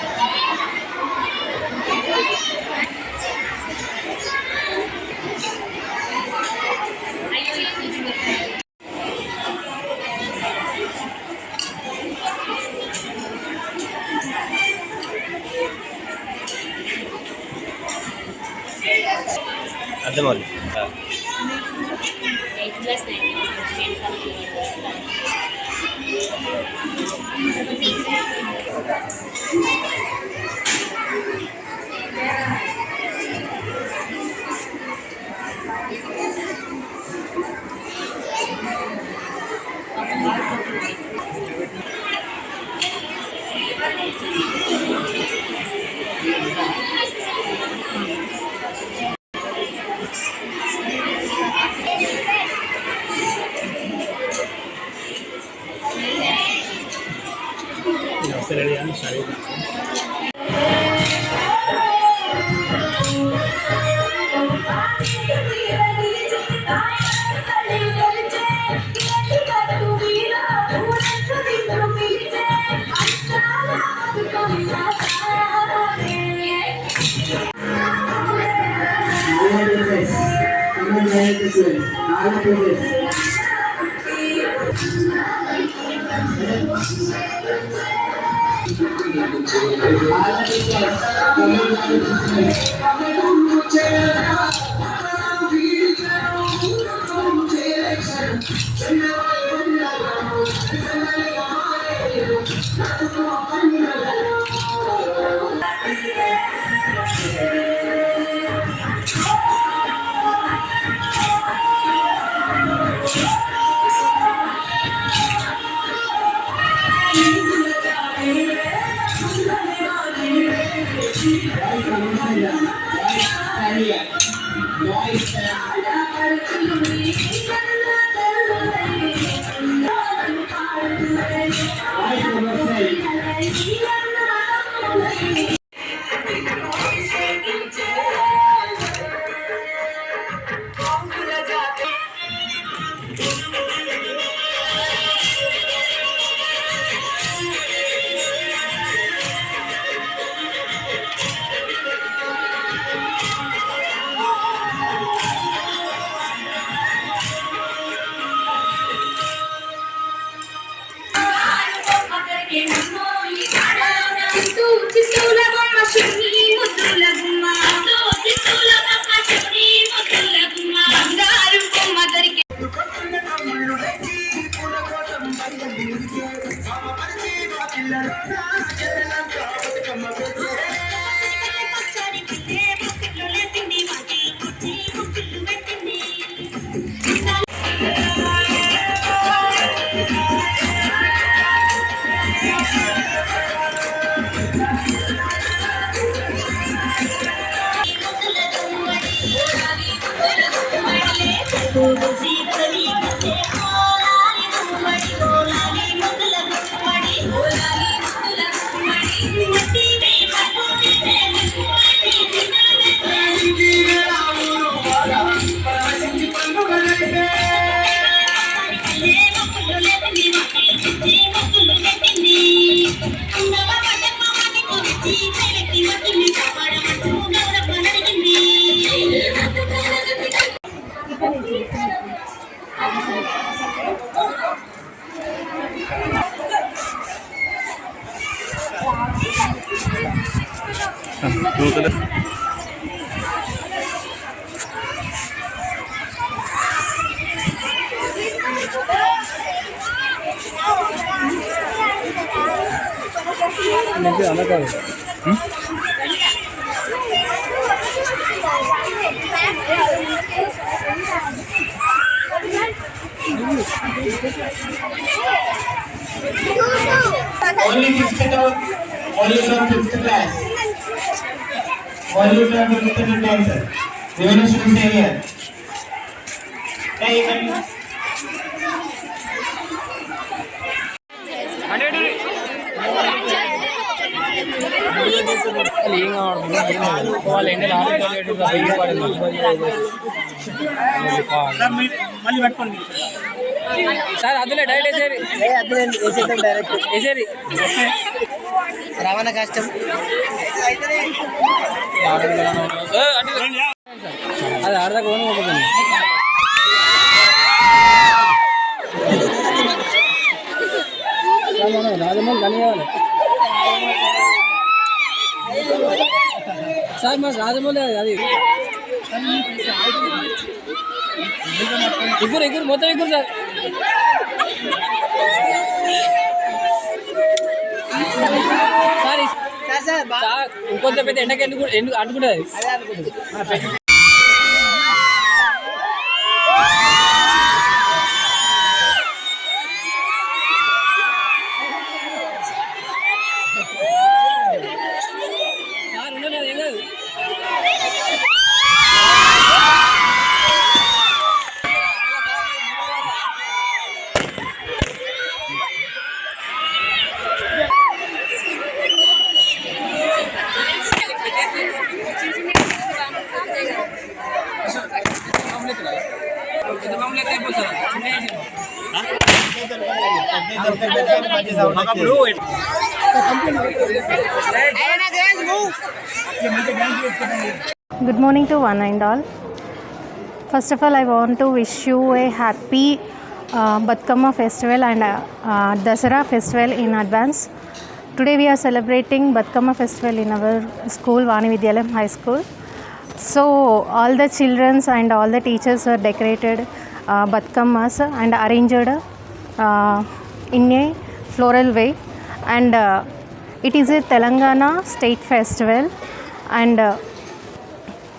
Yeah. Salary आणि शाळेत Nine I n o y s o y s b o Only 50 only 50 class. Bollywood में आपको कितने घंटे हैं సార్ అదిలే డైరెక్ట్ వేసేది వేసేద్దాం డైరెక్ట్ వేసేది రవాణా కష్టం அது அடுத்த கொண்டு கொடுக்கணும் రాజమౌళి ధన్యవాదాలు సార్ మా రాజమౌళి అది ఇగురు ఇగురు మొత్తం ఇగురు సార్ Thank you. సార్ ఎండకి Good morning to one and all. First of all, I want to wish you a happy uh, Batkama festival and uh, uh, Dasara festival in advance. Today we are celebrating Batkama festival in our school, Vani Vidyalayam High School. So all the children and all the teachers were decorated Batkamas and arranged uh, in a floral way and uh, it is a Telangana state festival and uh,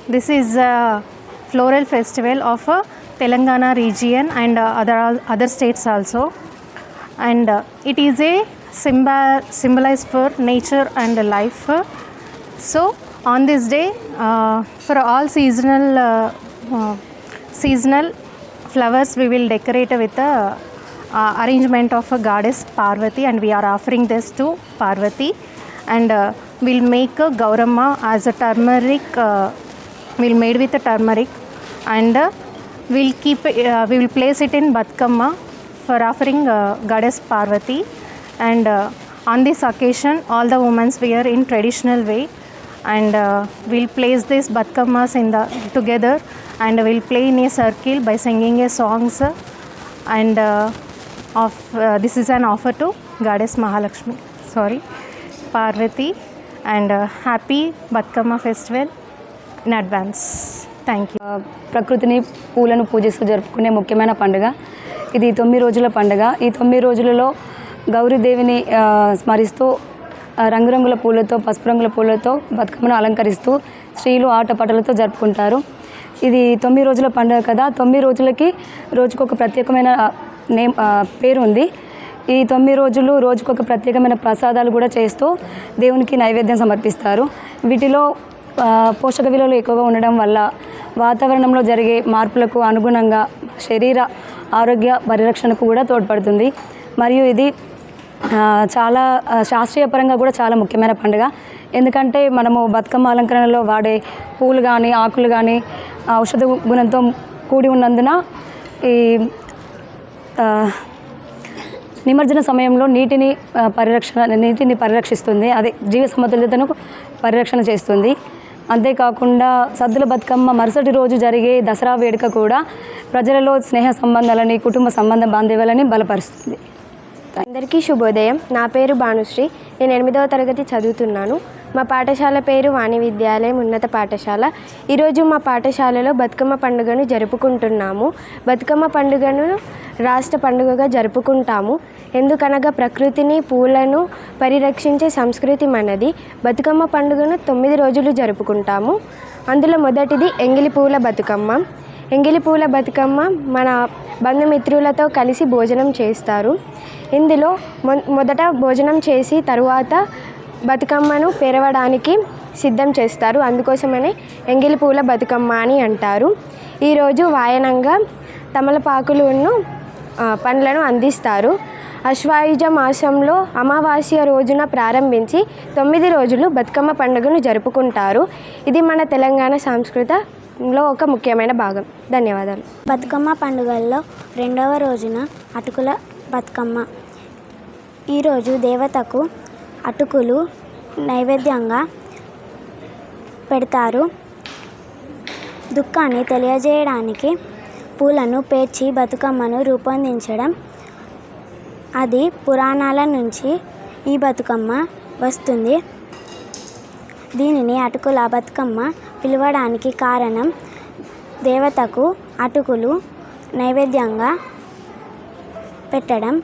this is a floral festival of uh, Telangana region and uh, other other states also and uh, it is a symbol symbolized for nature and life so on this day uh, for all seasonal uh, uh, seasonal flowers we will decorate with a uh, uh, arrangement of a goddess Parvati and we are offering this to Parvati and uh, we'll make a Gaurama as a turmeric, uh, we'll made with a turmeric and uh, we'll keep, uh, we will place it in Badkamma for offering uh, goddess Parvati and uh, on this occasion all the women's wear in traditional way and uh, we'll place these Badkammas in the, together and we'll play in a circle by singing a songs and uh, of this is an offer to goddess Mahalakshmi sorry Parvati and happy Bathukamma festival in advance thank you ప్రకృతిని పూలను పూజిస్తూ జరుపుకునే ముఖ్యమైన పండుగ ఇది తొమ్మిది రోజుల పండుగ ఈ తొమ్మిది రోజులలో గౌరీదేవిని స్మరిస్తూ రంగురంగుల పూలతో పసుపు రంగుల పూలతో బతుకమ్మను అలంకరిస్తూ స్త్రీలు ఆటపాటలతో జరుపుకుంటారు ఇది తొమ్మిది రోజుల పండుగ కదా తొమ్మిది రోజులకి రోజుకు ఒక ప్రత్యేకమైన నేమ్ పేరు ఉంది ఈ తొమ్మిది రోజులు రోజుకొక ప్రత్యేకమైన ప్రసాదాలు కూడా చేస్తూ దేవునికి నైవేద్యం సమర్పిస్తారు వీటిలో పోషక విలువలు ఎక్కువగా ఉండడం వల్ల వాతావరణంలో జరిగే మార్పులకు అనుగుణంగా శరీర ఆరోగ్య పరిరక్షణకు కూడా తోడ్పడుతుంది మరియు ఇది చాలా శాస్త్రీయపరంగా కూడా చాలా ముఖ్యమైన పండుగ ఎందుకంటే మనము బతుకమ్మ అలంకరణలో వాడే పూలు కానీ ఆకులు కానీ ఔషధ గుణంతో కూడి ఉన్నందున ఈ నిమజ్జన సమయంలో నీటిని పరిరక్షణ నీటిని పరిరక్షిస్తుంది అదే జీవ సమతుల్యతను పరిరక్షణ చేస్తుంది అంతేకాకుండా సద్దుల బతుకమ్మ మరుసటి రోజు జరిగే దసరా వేడుక కూడా ప్రజలలో స్నేహ సంబంధాలని కుటుంబ సంబంధ బాంధవ్యాలని బలపరుస్తుంది చేస్తాను అందరికీ శుభోదయం నా పేరు భానుశ్రీ నేను ఎనిమిదవ తరగతి చదువుతున్నాను మా పాఠశాల పేరు వాణి విద్యాలయం ఉన్నత పాఠశాల ఈరోజు మా పాఠశాలలో బతుకమ్మ పండుగను జరుపుకుంటున్నాము బతుకమ్మ పండుగను రాష్ట్ర పండుగగా జరుపుకుంటాము ఎందుకనగా ప్రకృతిని పూలను పరిరక్షించే సంస్కృతి మనది బతుకమ్మ పండుగను తొమ్మిది రోజులు జరుపుకుంటాము అందులో మొదటిది ఎంగిలి పూల బతుకమ్మ ఎంగిలిపూల బతుకమ్మ మన బంధుమిత్రులతో కలిసి భోజనం చేస్తారు ఇందులో మొ మొదట భోజనం చేసి తరువాత బతుకమ్మను పెరవడానికి సిద్ధం చేస్తారు అందుకోసమనే ఎంగిలిపూల బతుకమ్మ అని అంటారు ఈరోజు వాయనంగా తమలపాకులను పండ్లను అందిస్తారు అశ్వాయుజ మాసంలో అమావాస్య రోజున ప్రారంభించి తొమ్మిది రోజులు బతుకమ్మ పండుగను జరుపుకుంటారు ఇది మన తెలంగాణ సాంస్కృత లో ఒక ముఖ్యమైన భాగం ధన్యవాదాలు బతుకమ్మ పండుగల్లో రెండవ రోజున అటుకుల బతుకమ్మ ఈరోజు దేవతకు అటుకులు నైవేద్యంగా పెడతారు దుఃఖాన్ని తెలియజేయడానికి పూలను పేర్చి బతుకమ్మను రూపొందించడం అది పురాణాల నుంచి ఈ బతుకమ్మ వస్తుంది దీనిని అటుకుల బతుకమ్మ పిలవడానికి కారణం దేవతకు అటుకులు నైవేద్యంగా పెట్టడం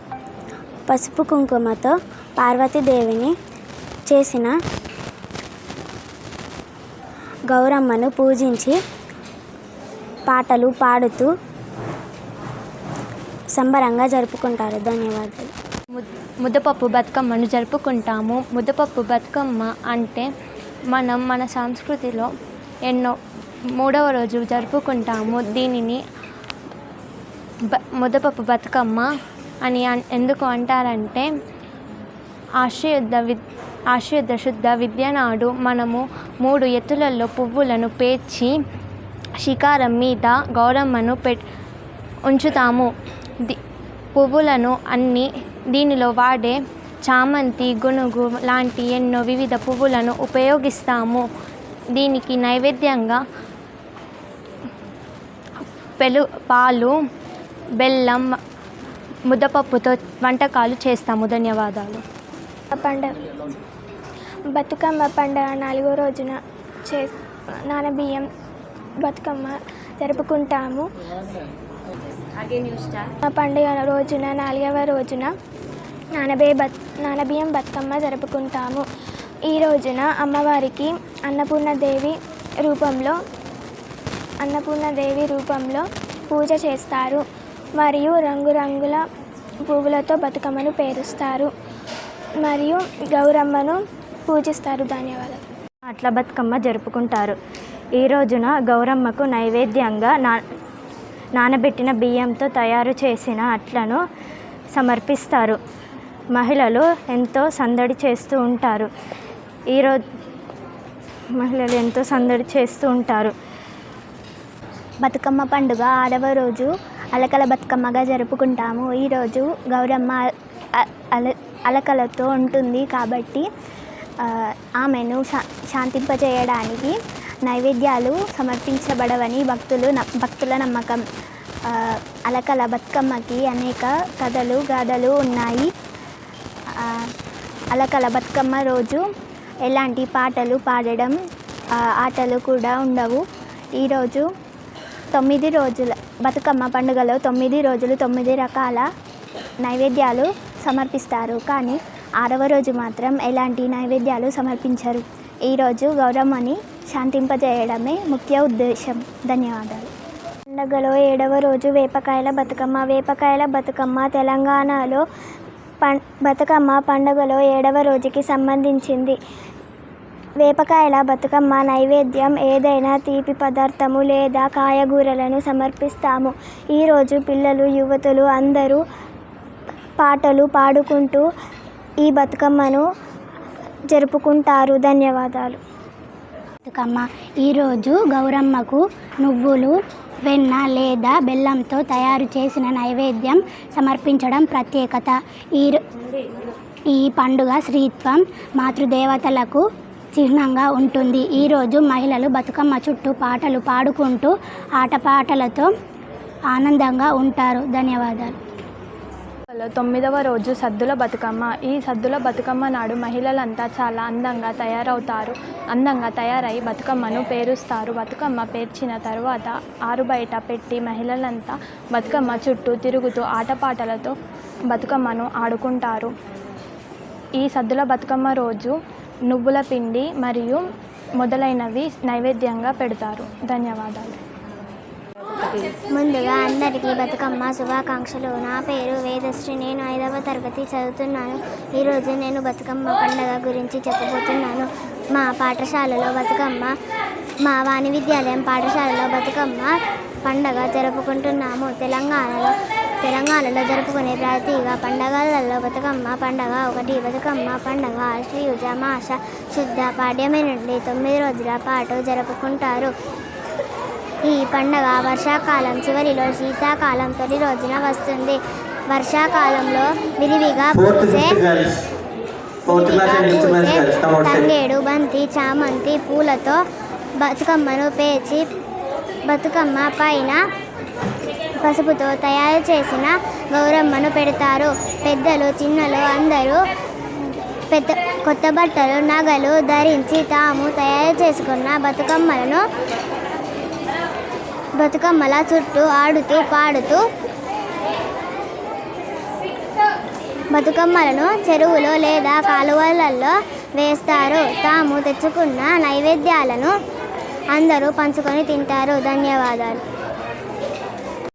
పసుపు కుంకుమతో పార్వతీదేవిని చేసిన గౌరమ్మను పూజించి పాటలు పాడుతూ సంబరంగా జరుపుకుంటారు ధన్యవాదాలు ముద్దపప్పు బతుకమ్మను జరుపుకుంటాము ముద్దపప్పు బతుకమ్మ అంటే మనం మన సంస్కృతిలో ఎన్నో మూడవ రోజు జరుపుకుంటాము దీనిని బ ముదపప్పు బతుకమ్మ అని ఎందుకు అంటారంటే ఆశ్రయుద్ధ వి ఆశ్రయుద్ధ శుద్ధ విద్యనాడు మనము మూడు ఎత్తులలో పువ్వులను పేర్చి షికారం మీద గౌరమ్మను పె ఉంచుతాము ది పువ్వులను అన్ని దీనిలో వాడే చామంతి గునుగు లాంటి ఎన్నో వివిధ పువ్వులను ఉపయోగిస్తాము దీనికి నైవేద్యంగా పెలు పాలు బెల్లం ముద్దపప్పుతో వంటకాలు చేస్తాము ధన్యవాదాలు పండుగ బతుకమ్మ పండుగ నాలుగో రోజున చే నానబియ్యం బతుకమ్మ జరుపుకుంటాము పండుగ రోజున నాలుగవ రోజున నానబే బ నానబియ్యం బతుకమ్మ జరుపుకుంటాము ఈ రోజున అమ్మవారికి అన్నపూర్ణదేవి రూపంలో అన్నపూర్ణదేవి రూపంలో పూజ చేస్తారు మరియు రంగురంగుల పువ్వులతో బతుకమ్మను పేరుస్తారు మరియు గౌరమ్మను పూజిస్తారు ధన్యవాదాలు అట్ల బతుకమ్మ జరుపుకుంటారు ఈ రోజున గౌరమ్మకు నైవేద్యంగా నా నానబెట్టిన బియ్యంతో తయారు చేసిన అట్లను సమర్పిస్తారు మహిళలు ఎంతో సందడి చేస్తూ ఉంటారు ఈరోజు మహిళలు ఎంతో సందడి చేస్తూ ఉంటారు బతుకమ్మ పండుగ ఆరవ రోజు అలకల బతుకమ్మగా జరుపుకుంటాము ఈరోజు గౌరమ్మ అల అలకలతో ఉంటుంది కాబట్టి ఆమెను శా శాంతింపజేయడానికి నైవేద్యాలు సమర్పించబడవని భక్తులు భక్తుల నమ్మకం అలకల బతుకమ్మకి అనేక కథలు గాథలు ఉన్నాయి అలకల బతుకమ్మ రోజు ఎలాంటి పాటలు పాడడం ఆటలు కూడా ఉండవు ఈరోజు తొమ్మిది రోజుల బతుకమ్మ పండుగలో తొమ్మిది రోజులు తొమ్మిది రకాల నైవేద్యాలు సమర్పిస్తారు కానీ ఆరవ రోజు మాత్రం ఎలాంటి నైవేద్యాలు సమర్పించరు ఈరోజు గౌరమ్మని శాంతింపజేయడమే ముఖ్య ఉద్దేశం ధన్యవాదాలు పండగలో ఏడవ రోజు వేపకాయల బతుకమ్మ వేపకాయల బతుకమ్మ తెలంగాణలో పం బతుకమ్మ పండుగలో ఏడవ రోజుకి సంబంధించింది వేపకాయల బతుకమ్మ నైవేద్యం ఏదైనా తీపి పదార్థము లేదా కాయగూరలను సమర్పిస్తాము ఈరోజు పిల్లలు యువతులు అందరూ పాటలు పాడుకుంటూ ఈ బతుకమ్మను జరుపుకుంటారు ధన్యవాదాలు బతుకమ్మ ఈరోజు గౌరమ్మకు నువ్వులు వెన్న లేదా బెల్లంతో తయారు చేసిన నైవేద్యం సమర్పించడం ప్రత్యేకత ఈ ఈ పండుగ శ్రీత్వం మాతృదేవతలకు చిహ్నంగా ఉంటుంది ఈరోజు మహిళలు బతుకమ్మ చుట్టూ పాటలు పాడుకుంటూ ఆటపాటలతో ఆనందంగా ఉంటారు ధన్యవాదాలు తొమ్మిదవ రోజు సద్దుల బతుకమ్మ ఈ సద్దుల బతుకమ్మ నాడు మహిళలంతా చాలా అందంగా తయారవుతారు అందంగా తయారై బతుకమ్మను పేరుస్తారు బతుకమ్మ పేర్చిన తర్వాత ఆరు బయట పెట్టి మహిళలంతా బతుకమ్మ చుట్టూ తిరుగుతూ ఆటపాటలతో బతుకమ్మను ఆడుకుంటారు ఈ సద్దుల బతుకమ్మ రోజు నువ్వుల పిండి మరియు మొదలైనవి నైవేద్యంగా పెడతారు ధన్యవాదాలు ముందుగా అందరికీ బతుకమ్మ శుభాకాంక్షలు నా పేరు వేదశ్రీ నేను ఐదవ తరగతి చదువుతున్నాను ఈరోజు నేను బతుకమ్మ పండుగ గురించి చెప్పబోతున్నాను మా పాఠశాలలో బతుకమ్మ మా వాణి విద్యాలయం పాఠశాలలో బతుకమ్మ పండగ జరుపుకుంటున్నాము తెలంగాణలో తెలంగాణలో జరుపుకునే ప్రతీక పండగలలో బతుకమ్మ పండగ ఒకటి బతుకమ్మ పండగ శ్రీయుజ మాస శుద్ధ పాడ్యమి నుండి తొమ్మిది రోజుల పాటు జరుపుకుంటారు ఈ పండగ వర్షాకాలం చివరిలో శీతాకాలం తొలి రోజున వస్తుంది వర్షాకాలంలో విరివిగా పూసే తంగేడు బంతి చామంతి పూలతో బతుకమ్మను పేర్చి బతుకమ్మ పైన పసుపుతో తయారు చేసిన గౌరమ్మను పెడతారు పెద్దలు చిన్నలు అందరూ పెద్ద కొత్త బట్టలు నగలు ధరించి తాము తయారు చేసుకున్న బతుకమ్మలను బతుకమ్మల చుట్టూ ఆడుతూ పాడుతూ బతుకమ్మలను చెరువులో లేదా కాలువలలో వేస్తారు తాము తెచ్చుకున్న నైవేద్యాలను అందరూ పంచుకొని తింటారు ధన్యవాదాలు